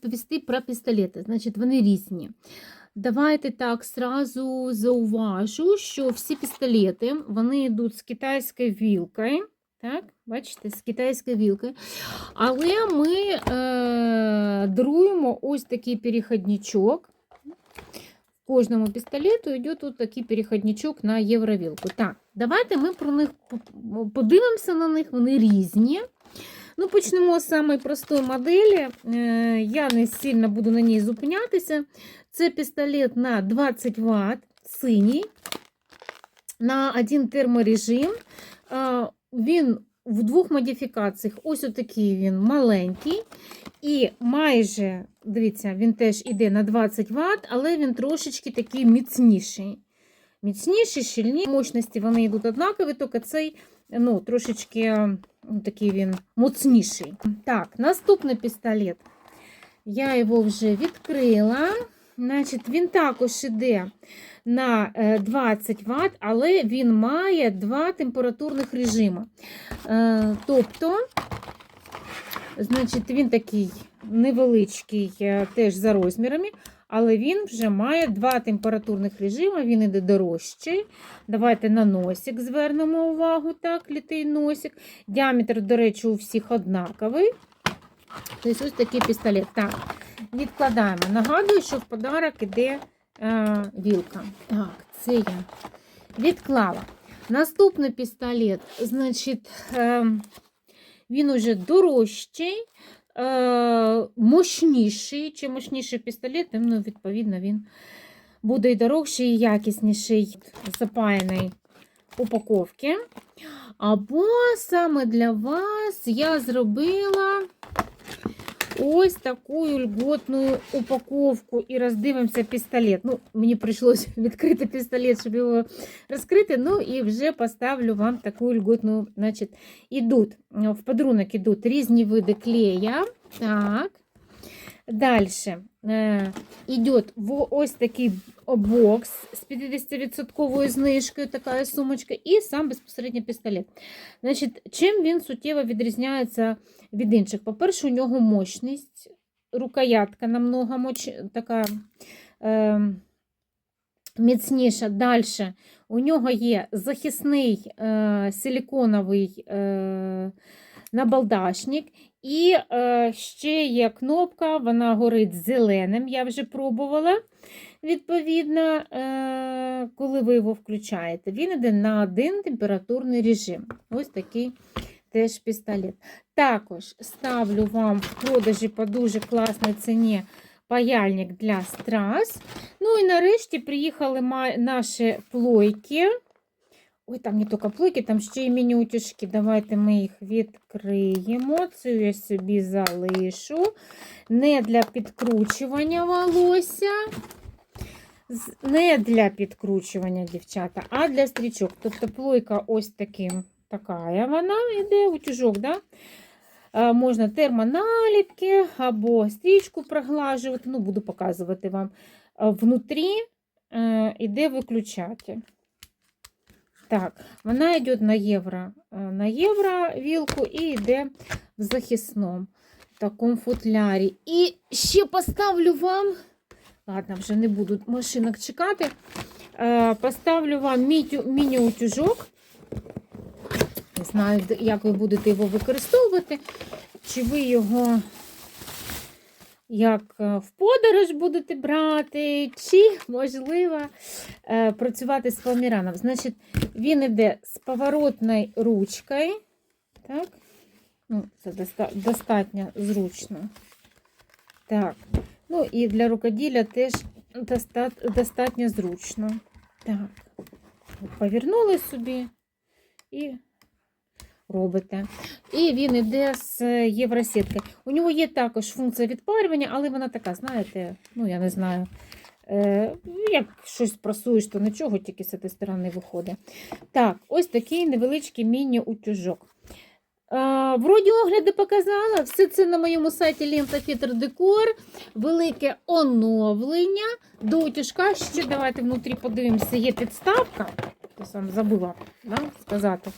Повісти про пістолети, значить, вони різні. Давайте так сразу зауважу, що всі пістолети вони йдуть з китайською вілкою. Так, бачите, з китайською вілкою. Але ми е, друємо ось такий переходничок. В кожному пістолету йде тут такий переходничок на євровілку. Так, давайте ми про них подивимося на них, вони різні. Ну, почнемо з самої простої моделі. Е, Я не сильно буду на ній зупинятися. Це пістолет на 20 Вт, синій, на один терморежим. Е, Він в двох модифікаціях. Ось отакий він маленький. І майже, дивіться, він теж іде на 20 Вт, але він трошечки такий міцніший. Міцніший, щільніший. Мощності вони йдуть однакові, тільки цей ну, трошечки ну, такий він моцніший. Так, наступний пістолет. Я його вже відкрила. Значить, Він також іде на е, 20 Вт, але він має два температурних режими. Е, Тобто, значить, він такий невеличкий, е, теж за розмірами, але він вже має два температурних режими, він іде дорожчий. Давайте на носик звернемо увагу, так, літий носик. Діаметр, до речі, у всіх однаковий. Тобто ось такий пістолет. Так, відкладаємо. Нагадую, що в подарок іде е, вілка. Так, це я відклала. Наступний пістолет, значить, е, він уже дорожчий, е, мощніший. Чим мощніший пістолет, тим, ну, відповідно, він буде і дорожчий, і якісніший, запаяний упаковки. Або саме для вас я зробила ось таку льготну упаковку і роздивимося пістолет. Ну, мені прийшлося відкрити пістолет, щоб його розкрити. Ну і вже поставлю вам таку льготну, значить, ідуть, в подарунок ідуть різні види клея. Так. Е, йде в ось такий бокс з 50% знижкою, така сумочка, і сам безпосередньо пістолет. Значить, чим він суттєво відрізняється від інших? По-перше, у нього мощність, рукоятка намного моч... така е, міцніша. Далі у нього є захисний е, силіконовий е, набалдашник. І е, ще є кнопка, вона горить зеленим, я вже пробувала. Відповідно, е, коли ви його включаєте, він йде на один температурний режим. Ось такий теж пістолет. Також ставлю вам в продажі по дуже класній ціні паяльник для страз. Ну і нарешті приїхали наші плойки. Ой, там не тільки плойки, там ще й міні-утюжки. Давайте ми їх відкриємо. Цю я собі залишу. Не для підкручування волосся. Не для підкручування, дівчата, а для стрічок. Тобто плойка ось таким, така вона йде, утюжок, да? Е, Можна термоналіпки або стрічку проглажувати. Ну, буду показувати вам. Е, Внутрі е, йде виключатель. Так, вона йде на євро, е, на євро вілку і йде в захисному такому футлярі. І ще поставлю вам, ладно, вже не буду машинок чекати. е, Поставлю вам міні-утюжок. Не знаю, як ви будете його використовувати, чи ви його як е, в подорож будете брати, чи, можливо, е, працювати з фоаміраном. Значить, він йде з поворотною ручкою. Так, ну, це доста- достатньо зручно. Так, ну і для рукоділля теж доста- достатньо зручно. Так, повернули собі і робите. І він йде з євросітки. У нього є також функція відпарювання, але вона така, знаєте, ну я не знаю. Е, як щось прасуєш, то нічого, тільки з цієї сторони виходить. Так, ось такий невеличкий міні-утюжок. Е, вроді огляди показала. Все це на моєму сайті Лента Фітер Декор. Велике оновлення. До утюжка ще давайте внутрі подивимося, є підставка. Я сам забула да, сказати.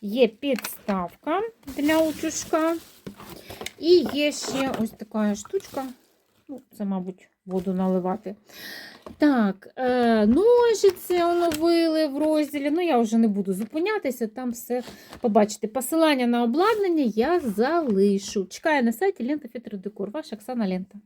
Є підставка для утюжка. І є ще ось така штучка. Ну, це, мабуть, воду наливати. Так, е, ножиці оновили в розділі. Ну, я вже не буду зупинятися, там все побачите. Посилання на обладнання я залишу. Чекаю на сайті Лента Фітер Декор. Ваша Оксана Лента.